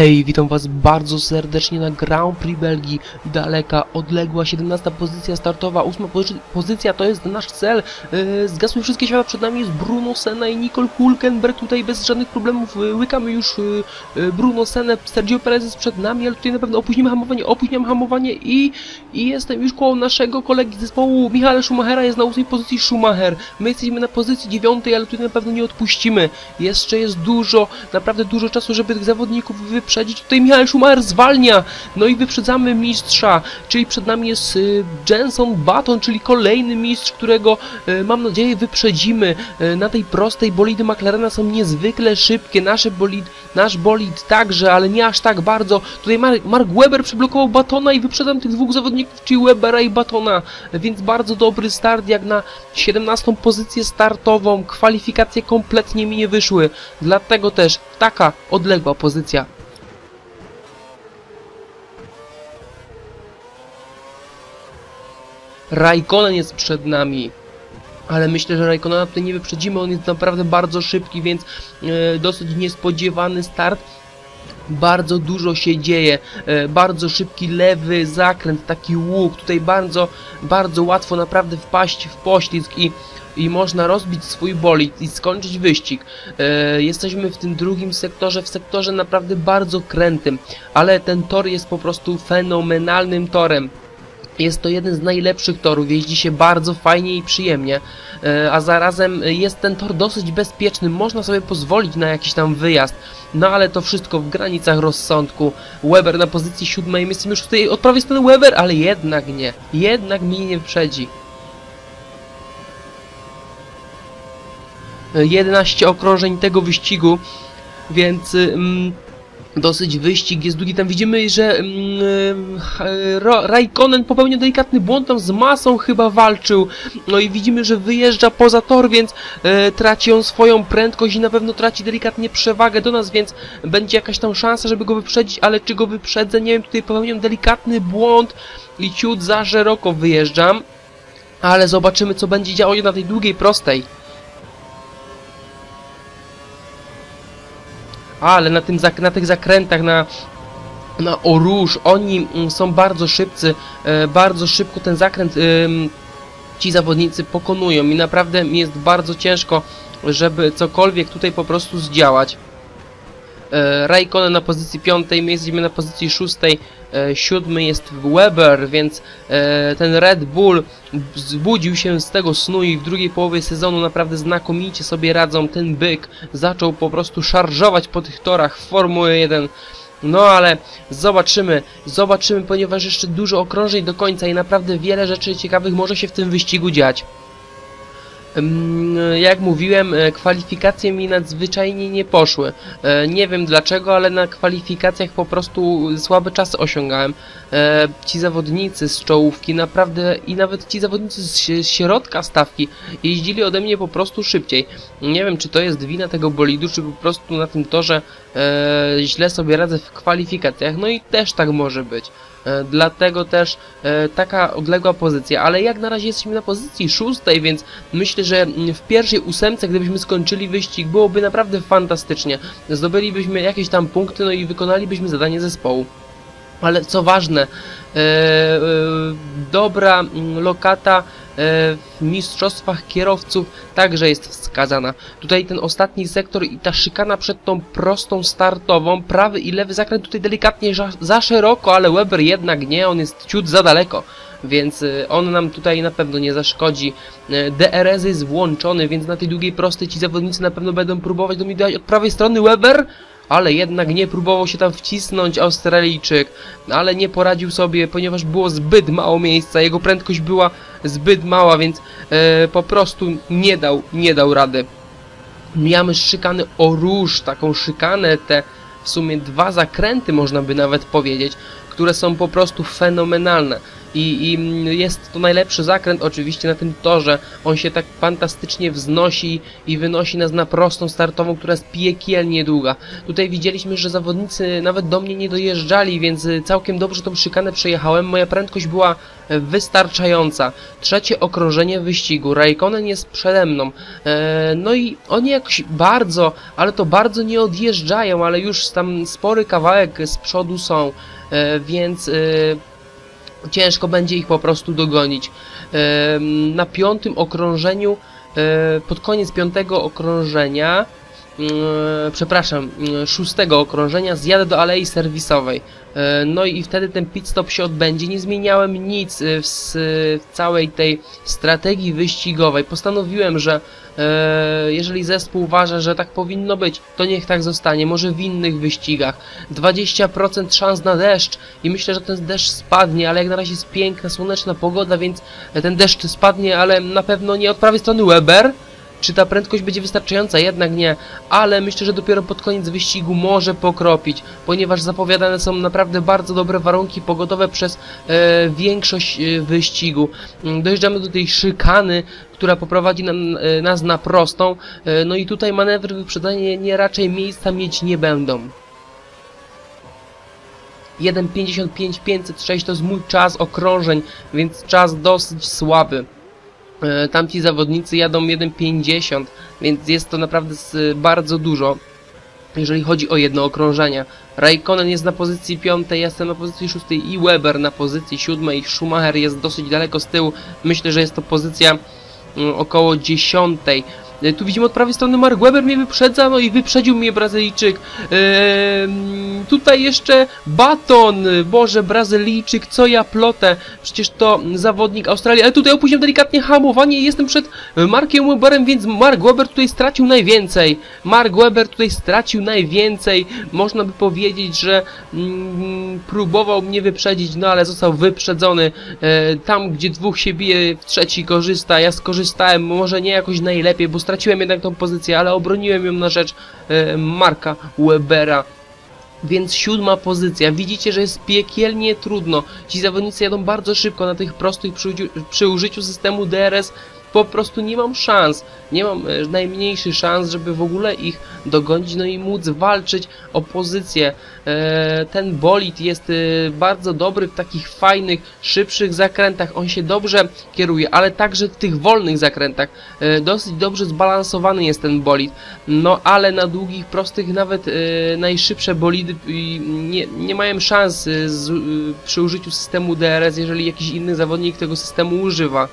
Hej, witam was bardzo serdecznie na Grand Prix Belgii. Daleka, odległa 17 pozycja startowa, 8 pozy pozycja to jest nasz cel. Yy, zgasły wszystkie świata, przed nami jest Bruno Senna i Nicole Hulkenberg. Tutaj bez żadnych problemów yy, łykamy już yy, Bruno Senna, Sergio Perez jest przed nami, ale tutaj na pewno opóźnimy hamowanie, opóźniamy hamowanie i, i jestem już koło naszego kolegi z zespołu Michaela Schumachera, jest na 8 pozycji Schumacher. My jesteśmy na pozycji 9, ale tutaj na pewno nie odpuścimy. Jeszcze jest dużo, naprawdę dużo czasu, żeby tych zawodników wyprzedzić. Tutaj Michael Schumacher zwalnia, no i wyprzedzamy mistrza, czyli przed nami jest y, Jenson Button, czyli kolejny mistrz, którego y, mam nadzieję wyprzedzimy. Y, na tej prostej bolidy McLarena są niezwykle szybkie, nasze bolid, nasz bolid także, ale nie aż tak bardzo. Tutaj Mark, Webber przyblokował Batona i wyprzedzam tych dwóch zawodników, czyli Webera i Batona, więc bardzo dobry start jak na 17 pozycję startową. Kwalifikacje kompletnie mi nie wyszły, dlatego też taka odległa pozycja Raikkonen jest przed nami. Ale myślę, że Raikkonena tutaj nie wyprzedzimy, on jest naprawdę bardzo szybki, więc e, dosyć niespodziewany start. Bardzo dużo się dzieje, e, bardzo szybki lewy zakręt, taki łuk, tutaj bardzo, bardzo łatwo naprawdę wpaść w poślizg i i można rozbić swój bolid i skończyć wyścig. E, jesteśmy w tym drugim sektorze, w sektorze naprawdę bardzo krętym, ale ten tor jest po prostu fenomenalnym torem. Jest to jeden z najlepszych torów, jeździ się bardzo fajnie i przyjemnie, e, a zarazem jest ten tor dosyć bezpieczny, można sobie pozwolić na jakiś tam wyjazd, no ale to wszystko w granicach rozsądku. Weber na pozycji siódmej, jestem już tutaj od prawej strony Weber, ale jednak nie, jednak mnie nie wyprzedzi. 11 okrążeń tego wyścigu, więc mm, dosyć wyścig jest długi. Tam widzimy, że mm, Raikkonen popełnia delikatny błąd, tam z masą chyba walczył. No i widzimy, że wyjeżdża poza tor, więc e, traci on swoją prędkość i na pewno traci delikatnie przewagę do nas, więc będzie jakaś tam szansa, żeby go wyprzedzić, ale czy go wyprzedzę? Nie wiem, tutaj popełniam delikatny błąd i ciut za szeroko wyjeżdżam. Ale zobaczymy, co będzie działo na tej długiej prostej. Ale na, tym, na tych zakrętach, na, na Oróż, oni mm, są bardzo szybcy, e, bardzo szybko ten zakręt ci zawodnicy pokonują i naprawdę mi jest bardzo ciężko, żeby cokolwiek tutaj po prostu zdziałać. E, Raikkonen na pozycji piątej, my jesteśmy na pozycji szóstej, e, siódmy jest Weber, więc e, ten Red Bull zbudził się z tego snu i w drugiej połowie sezonu naprawdę znakomicie sobie radzą. Ten byk zaczął po prostu szarżować po tych torach Formuły 1. No ale zobaczymy, zobaczymy, ponieważ jeszcze dużo okrążeń do końca i naprawdę wiele rzeczy ciekawych może się w tym wyścigu dziać. Jak mówiłem, e, kwalifikacje mi nadzwyczajnie nie poszły. E, nie wiem dlaczego, ale na kwalifikacjach po prostu słaby czas osiągałem. E, ci zawodnicy z czołówki naprawdę i nawet ci zawodnicy z środka stawki jeździli ode mnie po prostu szybciej. Nie wiem, czy to jest wina tego bolidu, czy po prostu na tym torze źle sobie radzę w kwalifikacjach. No i też tak może być. E, dlatego też e, taka odległa pozycja, ale jak na razie jesteśmy na pozycji szóstej, więc myślę, że w pierwszej ósemce, gdybyśmy skończyli wyścig, byłoby naprawdę fantastycznie. Zdobylibyśmy jakieś tam punkty, no i wykonalibyśmy zadanie zespołu. Ale co ważne, e, dobra lokata E, w mistrzostwach kierowców także jest wskazana. Tutaj ten ostatni sektor i ta szykana przed tą prostą startową, prawy i lewy zakręt tutaj delikatnie za, szeroko, ale Weber jednak nie, on jest ciut za daleko więc e, on nam tutaj na pewno nie zaszkodzi. E, DRS jest włączony, więc na tej długiej prostej ci zawodnicy na pewno będą próbować do od prawej strony Weber, ale jednak nie próbował się tam wcisnąć Australijczyk, ale nie poradził sobie, ponieważ było zbyt mało miejsca, jego prędkość była zbyt mała, więc e, po prostu nie dał, nie dał rady. Miamy szykany o róż, taką szykanę, te w sumie dwa zakręty można by nawet powiedzieć, które są po prostu fenomenalne. I, i mm, jest to najlepszy zakręt oczywiście na tym torze. On się tak fantastycznie wznosi i wynosi nas na prostą startową, która jest piekielnie długa. Tutaj widzieliśmy, że zawodnicy nawet do mnie nie dojeżdżali, więc y, całkiem dobrze tą szykanę przejechałem. Moja prędkość była e, wystarczająca. Trzecie okrążenie wyścigu. Raikkonen jest przede mną. E, no i oni jakoś bardzo, ale to bardzo nie odjeżdżają, ale już tam spory kawałek z przodu są. E, więc e, ciężko będzie ich po prostu dogonić. E, Na piątym okrążeniu, e, pod koniec piątego okrążenia, mm, przepraszam, mm, szóstego okrążenia zjadę do alei serwisowej. E, No i wtedy ten pit stop się odbędzie. Nie zmieniałem nic e, w, całej tej strategii wyścigowej. Postanowiłem, że e, jeżeli zespół uważa, że tak powinno być, to niech tak zostanie. Może w innych wyścigach. 20% szans na deszcz i myślę, że ten deszcz spadnie, ale jak na razie jest piękna, słoneczna pogoda, więc ten deszcz spadnie, ale na pewno nie od prawej strony Weber. Czy ta prędkość będzie wystarczająca? Jednak nie, ale myślę, że dopiero pod koniec wyścigu może pokropić, ponieważ zapowiadane są naprawdę bardzo dobre warunki pogodowe przez e, większość e, wyścigu. Mm, Dojeżdżamy do tej szykany, która poprowadzi nam, e, nas na prostą, e, no i tutaj manewry wyprzedzania nie raczej miejsca mieć nie będą. 1.55.506 to jest mój czas okrążeń, więc czas dosyć słaby. E, tamci zawodnicy jadą 1,50, więc jest to naprawdę bardzo dużo, jeżeli chodzi o jedno okrążenie. Raikkonen jest na pozycji 5, jestem na pozycji 6 i Weber na pozycji 7 Schumacher jest dosyć daleko z tyłu. Myślę, że jest to pozycja mm, około 10. Tu widzimy od prawej strony Mark Webber mnie wyprzedza, no i wyprzedził mnie Brazylijczyk. Ehm, tutaj jeszcze Baton, Boże, Brazylijczyk, co ja plotę. Przecież to zawodnik Australii, ale tutaj opóźniam delikatnie hamowanie jestem przed Markiem Weberem, więc Mark Webber tutaj stracił najwięcej. Mark Webber tutaj stracił najwięcej. Można by powiedzieć, że mm, próbował mnie wyprzedzić, no ale został wyprzedzony. E, tam, gdzie dwóch się bije, trzeci korzysta. Ja skorzystałem, może nie jakoś najlepiej, bo straciłem jednak tą pozycję, ale obroniłem ją na rzecz e, Marka Webera. Więc siódma pozycja. Widzicie, że jest piekielnie trudno. Ci zawodnicy jadą bardzo szybko na tych prostych przy, przy użyciu systemu DRS. Po prostu nie mam szans. Nie mam e, najmniejszych szans, żeby w ogóle ich dogonić, no i móc walczyć o pozycję. E, ten bolid jest e, bardzo dobry w takich fajnych, szybszych zakrętach. On się dobrze kieruje, ale także w tych wolnych zakrętach. Dosyć dobrze zbalansowany jest ten bolid. No ale na długich, prostych, nawet najszybsze bolidy nie, nie mają szans przy użyciu systemu DRS, jeżeli jakiś inny zawodnik tego systemu używa.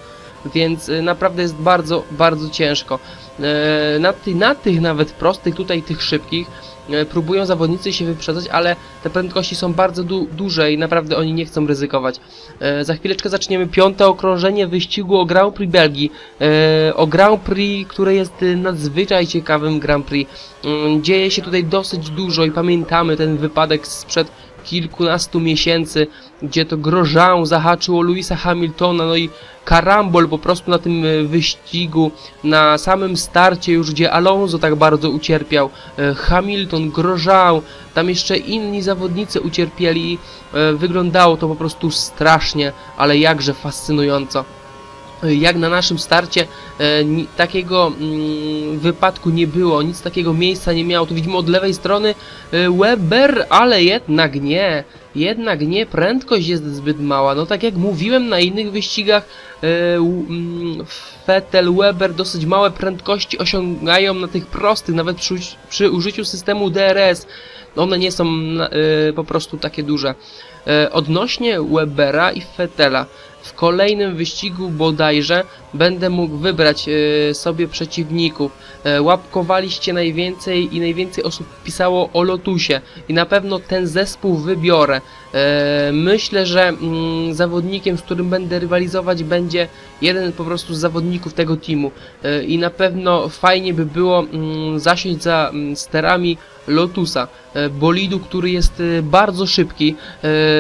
Więc e, naprawdę jest bardzo, bardzo ciężko. E, Na, ty, na tych nawet prostych, tutaj tych szybkich, e, próbują zawodnicy się wyprzedzać, ale te prędkości są bardzo du duże i naprawdę oni nie chcą ryzykować. E, za chwileczkę zaczniemy piąte okrążenie wyścigu o Grand Prix Belgii. O Grand Prix, które jest e, nadzwyczaj ciekawym Grand Prix. Mm, Dzieje się tutaj dosyć dużo i pamiętamy ten wypadek sprzed kilkunastu miesięcy, gdzie to Grosjean zahaczył o Louisa Hamiltona, no i karambol po prostu na tym e, wyścigu, na samym starcie już, gdzie Alonso tak bardzo ucierpiał, e, Hamilton, Grosjean, tam jeszcze inni zawodnicy ucierpieli, e, wyglądało to po prostu strasznie, ale jakże fascynująco jak na naszym starcie e, takiego mm, wypadku nie było, nic takiego miejsca nie miało. Tu widzimy od lewej strony e, Weber, ale jednak nie. Jednak nie, prędkość jest zbyt mała. No tak jak mówiłem na innych wyścigach, e, u- mm, Weber dosyć małe prędkości osiągają na tych prostych, nawet przy, przy użyciu systemu DRS. One nie są e, po prostu takie duże. E, odnośnie Webera i Vettela, w kolejnym wyścigu bodajże będę mógł wybrać e, sobie przeciwników. E, łapkowaliście najwięcej i najwięcej osób pisało o Lotusie i na pewno ten zespół wybiorę. E, myślę, że mm, zawodnikiem, z którym będę rywalizować będzie jeden po prostu z zawodników tego teamu E, i na pewno fajnie by było mm, zasiąść za mm, sterami Lotusa, bolidu, który jest bardzo szybki,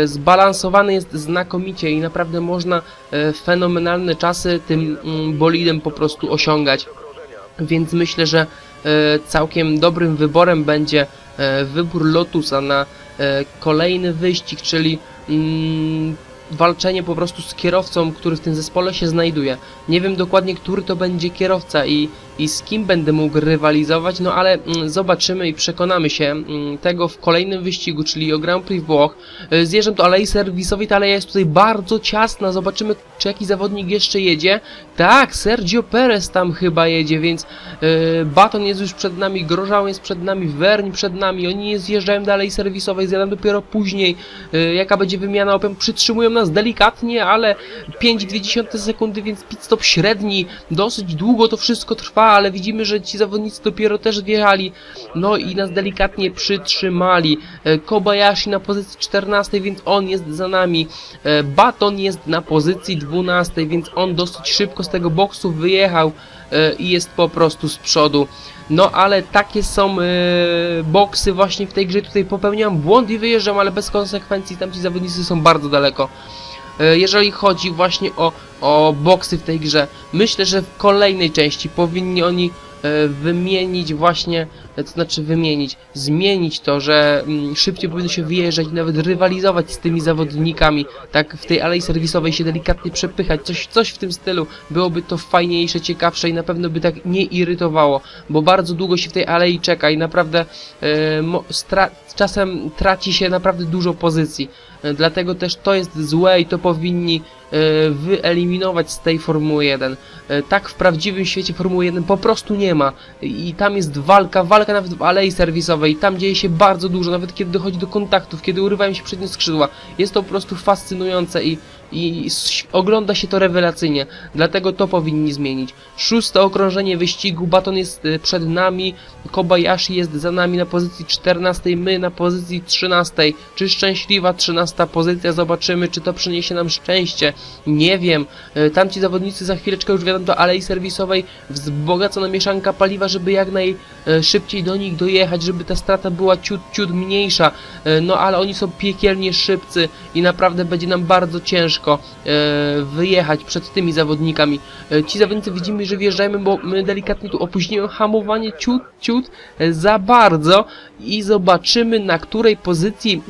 zbalansowany jest znakomicie i naprawdę można fenomenalne czasy tym mm, bolidem po prostu osiągać. Więc myślę, że e, całkiem dobrym wyborem będzie e, wybór Lotusa na e, kolejny wyścig, czyli mm, walczenie po prostu z kierowcą, który w tym zespole się znajduje. Nie wiem dokładnie, który to będzie kierowca i, i z kim będę mógł rywalizować, no ale mm, zobaczymy i przekonamy się mm, tego w kolejnym wyścigu, czyli o Grand Prix Włoch. Y, Zjeżdżam do alei serwisowej, ta aleja jest tutaj bardzo ciasna, zobaczymy czy jakiś zawodnik jeszcze jedzie. Tak, Sergio Perez tam chyba jedzie, więc y, Baton jest już przed nami, Grożał jest przed nami, Wern przed nami, oni nie zjeżdżają do alei serwisowej, zjadam dopiero później, y, jaka będzie wymiana opium, przytrzymują nas delikatnie, ale 5,2 sekundy, więc pit stop średni, dosyć długo to wszystko trwa, ale widzimy, że ci zawodnicy dopiero też wjechali, no i nas delikatnie przytrzymali. E, Kobayashi na pozycji 14, więc on jest za nami. E, Baton jest na pozycji 12, więc on dosyć szybko z tego boksu wyjechał e, i jest po prostu z przodu. No ale takie są e, boksy właśnie w tej grze. Tutaj popełniam błąd i wyjeżdżam, ale bez konsekwencji. Tamci zawodnicy są bardzo daleko. E, jeżeli chodzi właśnie o, o boksy w tej grze. Myślę, że w kolejnej części powinni oni e, wymienić właśnie, e, to znaczy wymienić, zmienić to, że mm, szybciej powinno się wyjeżdżać i nawet rywalizować z tymi zawodnikami, tak w tej alei serwisowej się delikatnie przepychać, coś, coś w tym stylu, byłoby to fajniejsze, ciekawsze i na pewno by tak nie irytowało, bo bardzo długo się w tej alei czeka i naprawdę e, czasem traci się naprawdę dużo pozycji. E, Dlatego też to jest złe i to powinni e, wyeliminować z tej Formuły 1. E, Tak w prawdziwym świecie Formuły 1 po prostu nie ma. I tam jest walka, walka nawet w alei serwisowej. Tam dzieje się bardzo dużo, nawet kiedy dochodzi do kontaktów, kiedy urywają się przednie skrzydła. Jest to po prostu fascynujące i, i ogląda się to rewelacyjnie. Dlatego to powinni zmienić. Szóste okrążenie wyścigu, Baton jest e, przed nami, Kobayashi jest za nami na pozycji 14, my na pozycji 13. Czy szczęśliwa 13 pozycja? Zobaczymy, czy to przyniesie nam szczęście. Nie wiem. E, Tamci zawodnicy za chwileczkę już wiadomo do alei serwisowej. Wzbogacona mieszanka paliwa, żeby jak najszybciej do nich dojechać, żeby ta strata była ciut, ciut mniejsza. No ale oni są piekielnie szybcy i naprawdę będzie nam bardzo ciężko e, wyjechać przed tymi zawodnikami. E, Ci zawodnicy widzimy, że wjeżdżamy, bo my delikatnie tu opóźniłem hamowanie ciut, ciut e, za bardzo i zobaczymy na której pozycji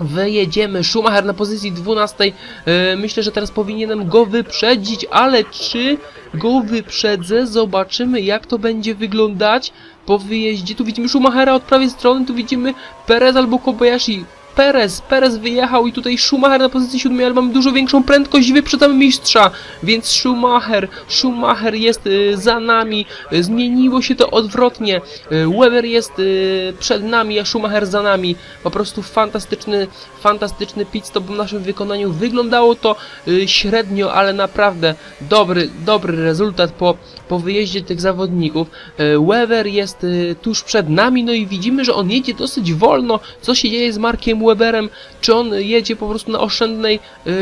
wyjedziemy. Schumacher na pozycji 12. E, Myślę, że teraz powinienem go wyprzedzić, ale czy go wyprzedzę? Zobaczymy jak to będzie wyglądać po wyjeździe. Tu widzimy Schumachera od prawej strony, tu widzimy Perez albo Kobayashi. Perez, Perez wyjechał i tutaj Schumacher na pozycji siódmej, ale mamy dużo większą prędkość i wyprzedzamy mistrza, więc Schumacher, Schumacher jest y, za nami, zmieniło się to odwrotnie, y, Weber jest y, przed nami, a Schumacher za nami, po prostu fantastyczny, fantastyczny pit stop w naszym wykonaniu, wyglądało to średnio, ale naprawdę dobry, dobry rezultat po, po wyjeździe tych zawodników, Weber jest tuż przed nami, no i widzimy, że on jedzie dosyć wolno, co się dzieje z Markiem Weberem, czy on jedzie po prostu na oszczędnej yy,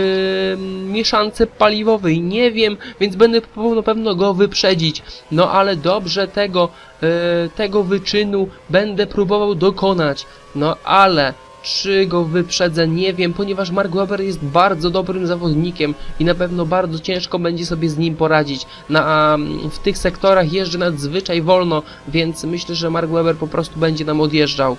mieszance paliwowej, nie wiem, więc będę na pewno go wyprzedzić, no ale dobrze tego, yy, tego wyczynu będę próbował dokonać, no ale czy go wyprzedzę, nie wiem, ponieważ Mark Webber jest bardzo dobrym zawodnikiem i na pewno bardzo ciężko będzie sobie z nim poradzić. Na, w tych sektorach jeżdżę nadzwyczaj wolno, więc myślę, że Mark Webber po prostu będzie nam odjeżdżał.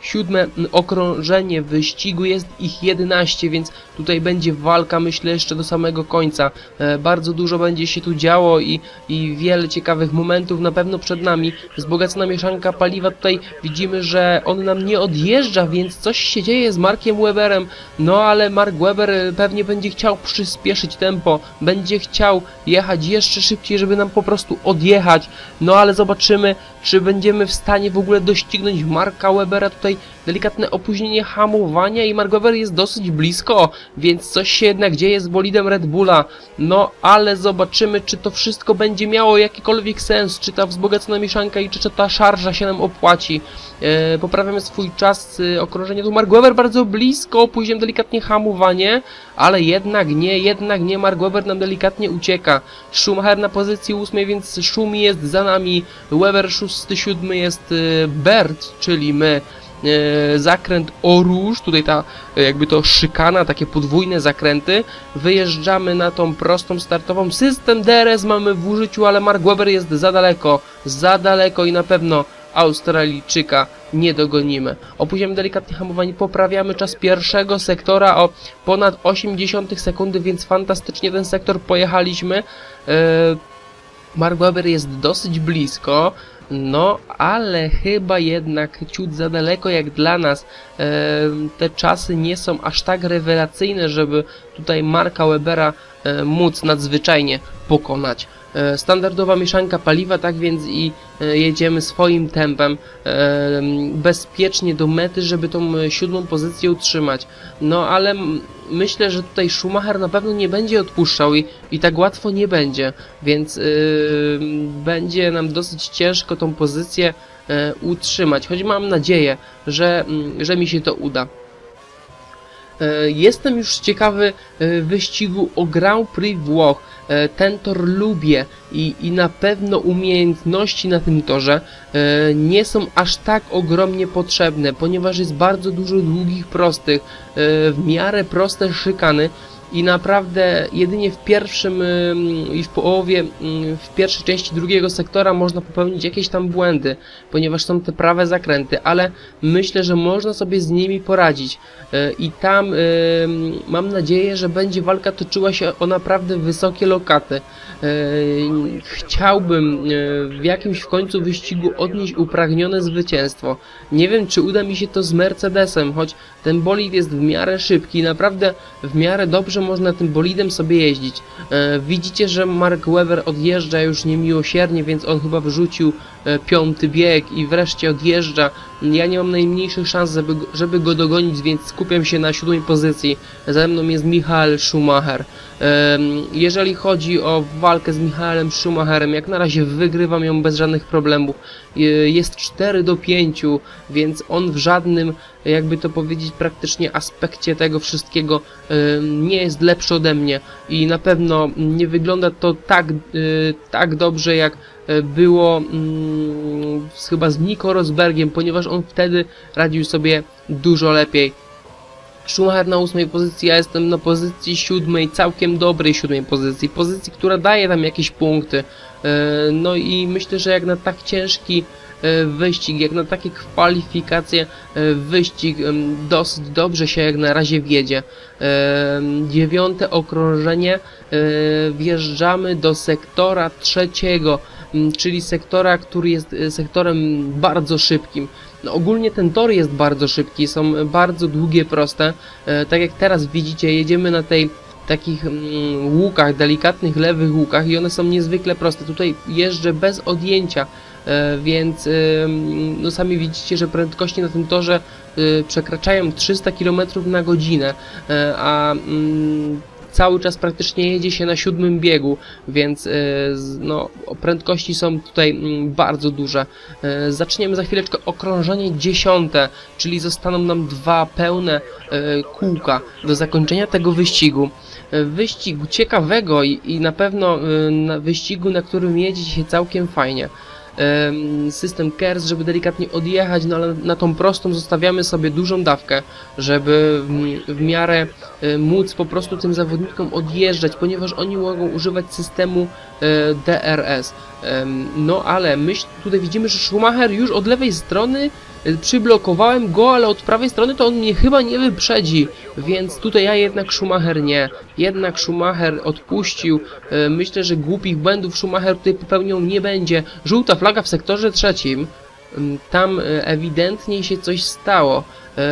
Siódme okrążenie wyścigu jest ich 11, więc tutaj będzie walka, myślę, jeszcze do samego końca. E, bardzo dużo będzie się tu działo i, i wiele ciekawych momentów na pewno przed nami. Wzbogacona mieszanka paliwa tutaj widzimy, że on nam nie odjeżdża, więc coś się dzieje z Markiem Weberem. No ale Mark Weber e, pewnie będzie chciał przyspieszyć tempo, będzie chciał jechać jeszcze szybciej, żeby nam po prostu odjechać. No ale zobaczymy, czy będziemy w stanie w ogóle doścignąć Marka Webera. Tutaj delikatne opóźnienie hamowania i Mark Webber jest dosyć blisko, więc coś się jednak dzieje z bolidem Red Bulla. No ale zobaczymy, czy to wszystko będzie miało jakikolwiek sens, czy ta wzbogacona mieszanka i czy ta szarża się nam opłaci. E, poprawiamy swój czas e, okrążenia. Tu Mark Webber bardzo blisko, opóźniłem delikatnie hamowanie, ale jednak nie, jednak nie. Mark Webber nam delikatnie ucieka. Schumacher na pozycji ósmej, więc Schumi jest za nami. Weber szósty, siódmy jest e, Bert, czyli my. E, zakręt Oróż, tutaj ta e, jakby to szykana, takie podwójne zakręty. Wyjeżdżamy na tą prostą startową. System DRS mamy w użyciu, ale Mark Webber jest za daleko, za daleko i na pewno Australijczyka nie dogonimy. Opóźniamy delikatnie hamowanie, poprawiamy czas pierwszego sektora o ponad 80 sekundy, więc fantastycznie ten sektor pojechaliśmy. E, Mark Webber jest dosyć blisko, no ale chyba jednak ciut za daleko jak dla nas. Te czasy nie są aż tak rewelacyjne, żeby tutaj Marka Webera móc nadzwyczajnie pokonać. E, standardowa mieszanka paliwa, tak więc i e, jedziemy swoim tempem e, bezpiecznie do mety, żeby tą siódmą pozycję utrzymać. No ale myślę, że tutaj Schumacher na pewno nie będzie odpuszczał i, i tak łatwo nie będzie, więc będzie nam dosyć ciężko tą pozycję utrzymać, choć mam nadzieję, że, że mi się to uda. Jestem już ciekawy wyścigu o Grand Prix Włoch. E, Ten tor lubię i, i na pewno umiejętności na tym torze e, nie są aż tak ogromnie potrzebne, ponieważ jest bardzo dużo długich, prostych, e, w miarę proste szykany i naprawdę jedynie w pierwszym ym, i w połowie, w pierwszej części drugiego sektora można popełnić jakieś tam błędy, ponieważ są te prawe zakręty, ale myślę, że można sobie z nimi poradzić E, i tam mam nadzieję, że będzie walka toczyła się o naprawdę wysokie lokaty. E, Chciałbym e, w jakimś w końcu wyścigu odnieść upragnione zwycięstwo. Nie wiem, czy uda mi się to z Mercedesem, choć ten bolid jest w miarę szybki, naprawdę w miarę dobrze można tym bolidem sobie jeździć. E, widzicie, że Mark Webber odjeżdża już niemiłosiernie, więc on chyba wyrzucił e, piąty bieg i wreszcie odjeżdża. Ja nie mam najmniejszych szans, żeby, żeby go dogonić, więc skupiam się na siódmej pozycji. Ze mną jest Michael Schumacher. Jeżeli chodzi o walkę z Michaelem Schumacherem, jak na razie wygrywam ją bez żadnych problemów. Je- Jest 4 do 5, więc on w żadnym, jakby to powiedzieć, praktycznie aspekcie tego wszystkiego nie jest lepszy ode mnie i na pewno nie wygląda to tak, y, tak dobrze jak było mm, chyba z Nico Rosbergiem, ponieważ on wtedy radził sobie dużo lepiej. Schumacher na ósmej pozycji, ja jestem na pozycji siódmej, całkiem dobrej siódmej pozycji, pozycji, która daje tam jakieś punkty. E, No i myślę, że jak na tak ciężki e, wyścig, jak na takie kwalifikacje, e, wyścig dosyć dobrze się jak na razie wiedzie. E, Dziewiąte okrążenie, e, wjeżdżamy do sektora trzeciego, czyli sektora, który jest e, sektorem bardzo szybkim. No, ogólnie ten tor jest bardzo szybki, są bardzo długie, proste. E, tak jak teraz widzicie, jedziemy na tej takich mm, łukach, delikatnych lewych łukach i one są niezwykle proste. Tutaj jeżdżę bez odjęcia, e, więc e, mm, no sami widzicie, że prędkości na tym torze e, przekraczają 300 km na godzinę, e, a mm, cały czas praktycznie jedzie się na siódmym biegu, więc e, no, prędkości są tutaj mm, bardzo duże. E, Zaczniemy za chwileczkę okrążenie dziesiąte, czyli zostaną nam dwa pełne e, kółka do zakończenia tego wyścigu. Wyścigu ciekawego i, na pewno na wyścigu, na którym jedzie się całkiem fajnie. Em, System KERS, żeby delikatnie odjechać, no ale na tą prostą zostawiamy sobie dużą dawkę, żeby w, miarę móc po prostu tym zawodnikom odjeżdżać, ponieważ oni mogą używać systemu e, DRS. No ale myśl, tutaj widzimy, że Schumacher już od lewej strony przyblokowałem go, ale od prawej strony to on mnie chyba nie wyprzedzi, więc tutaj ja jednak Schumacher nie. Jednak Schumacher odpuścił. Y, Myślę, że głupich błędów Schumacher tutaj popełniał nie będzie. Żółta flaga w sektorze trzecim. Ym, Tam y, ewidentnie się coś stało. Y,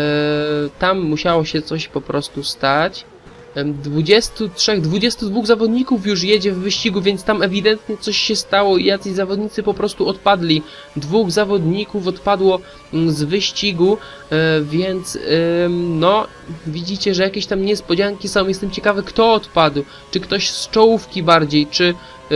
Tam musiało się coś po prostu stać. Em, 23, 22 zawodników już jedzie w wyścigu, więc tam ewidentnie coś się stało i jacyś zawodnicy po prostu odpadli. Dwóch zawodników odpadło mm, z wyścigu, e, więc no widzicie, że jakieś tam niespodzianki są. Jestem ciekawy kto odpadł. Czy ktoś z czołówki bardziej, czy, e,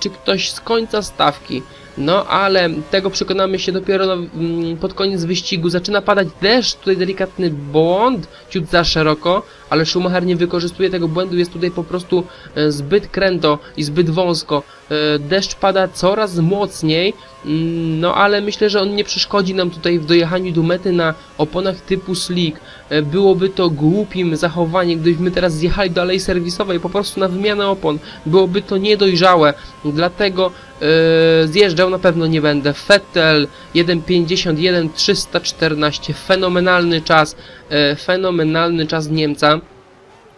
czy ktoś z końca stawki. No, ale tego przekonamy się dopiero no, mm, pod koniec wyścigu. Zaczyna padać deszcz, tutaj delikatny błąd, ciut za szeroko, ale Schumacher nie wykorzystuje tego błędu, jest tutaj po prostu e, zbyt kręto i zbyt wąsko. E, Deszcz pada coraz mocniej, no ale myślę, że on nie przeszkodzi nam tutaj w dojechaniu do mety na oponach typu slick. E, Byłoby to głupim zachowaniem, gdybyśmy teraz zjechali do alei serwisowej po prostu na wymianę opon. Byłoby to niedojrzałe, dlatego e, zjeżdżał na pewno nie będę. Fettel 1.51 314, fenomenalny czas, e, fenomenalny czas Niemca.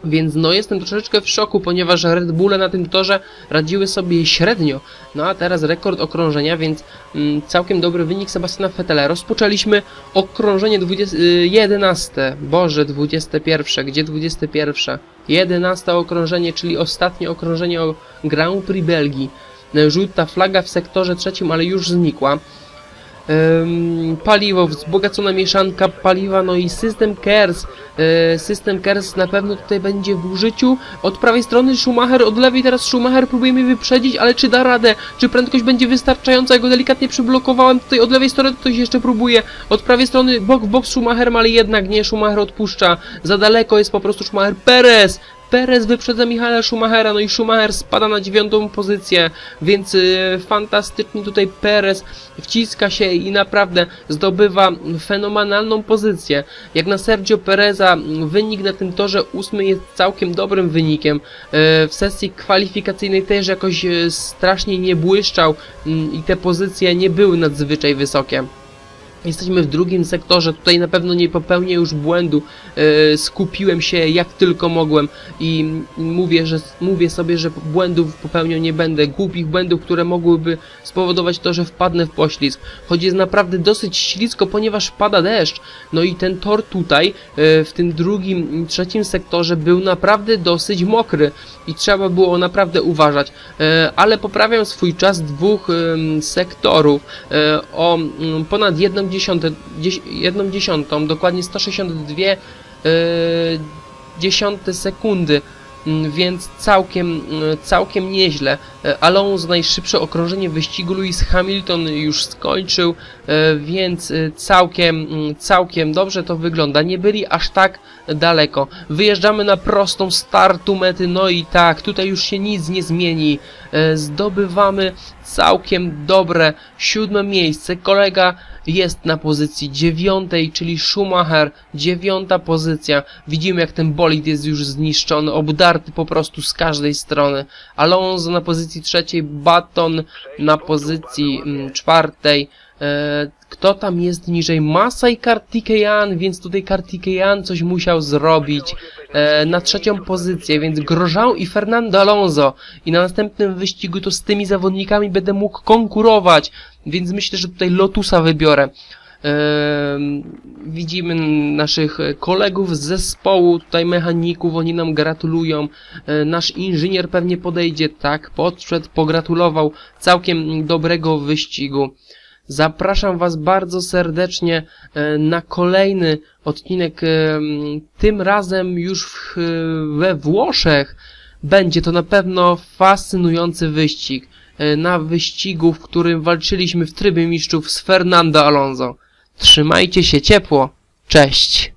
Więc no jestem troszeczkę w szoku, ponieważ Red Bulle na tym torze radziły sobie średnio. No a teraz rekord okrążenia, więc mm, całkiem dobry wynik Sebastiana Vettela. Rozpoczęliśmy okrążenie 20, y, 11. Boże, 21. Gdzie 21? 11 okrążenie, czyli ostatnie okrążenie o Grand Prix Belgii. Żółta flaga w sektorze trzecim, ale już znikła. Paliwo, wzbogacona mieszanka paliwa, no i system KERS. Yy, system KERS na pewno tutaj będzie w użyciu. Od prawej strony Schumacher, od lewej teraz Schumacher próbuje mnie wyprzedzić, ale czy da radę? Czy prędkość będzie wystarczająca? Ja go delikatnie przyblokowałem. Tutaj od lewej strony ktoś jeszcze próbuje. Od prawej strony bok w bok z ale jednak nie, Schumacher odpuszcza. Za daleko jest po prostu Schumacher. Perez! Perez wyprzedza Michaela Schumachera, no i Schumacher spada na dziewiątą pozycję, więc y, fantastycznie tutaj Perez wciska się i naprawdę zdobywa fenomenalną pozycję. Jak na Sergio Pereza wynik na tym torze ósmy jest całkiem dobrym wynikiem. Y, w sesji kwalifikacyjnej też jakoś y, strasznie nie błyszczał y, i te pozycje nie były nadzwyczaj wysokie. Jesteśmy w drugim sektorze, tutaj na pewno nie popełnię już błędu. E, skupiłem się jak tylko mogłem i mówię, że mówię sobie, że błędów popełniał nie będę. Głupich błędów, które mogłyby spowodować to, że wpadnę w poślizg. Choć jest naprawdę dosyć ślisko, ponieważ pada deszcz. No i ten tor tutaj, e, w tym drugim, trzecim sektorze był naprawdę dosyć mokry i trzeba było naprawdę uważać. E, ale poprawiam swój czas dwóch sektorów o mm, ponad jedną dziesiątą, dzies, jedną dziesiątą, dokładnie 162 e, dziesiąte sekundy. Mm, Więc całkiem, mm, całkiem nieźle. E, Alonso najszybsze okrążenie wyścigu, Lewis Hamilton już skończył, e, więc całkiem, mm, całkiem dobrze to wygląda. Nie byli aż tak daleko. Wyjeżdżamy na prostą startu mety, no i tak, tutaj już się nic nie zmieni. Zdobywamy całkiem dobre siódme miejsce. Kolega jest na pozycji dziewiątej, czyli Schumacher, dziewiąta pozycja. Widzimy jak ten bolid jest już zniszczony, obdarty po prostu z każdej strony. Alonso na pozycji trzeciej, Baton na pozycji mm, czwartej. E, kto tam jest niżej? Massa i Kartikeyan, więc tutaj Kartikeyan coś musiał zrobić e, na trzecią pozycję, więc Grosjean i Fernando Alonso. I na następnym wyścigu to z tymi zawodnikami będę mógł konkurować, więc myślę, że tutaj Lotusa wybiorę. Ehm, widzimy naszych kolegów z zespołu, tutaj mechaników, oni nam gratulują. E, nasz inżynier pewnie podejdzie, tak, podszedł, pogratulował całkiem dobrego wyścigu. Zapraszam Was bardzo serdecznie e, na kolejny odcinek, e, tym razem już w, we Włoszech. Będzie to na pewno fascynujący wyścig. E, Na wyścigu, w którym walczyliśmy w trybie mistrzów z Fernando Alonso. Trzymajcie się ciepło. Cześć.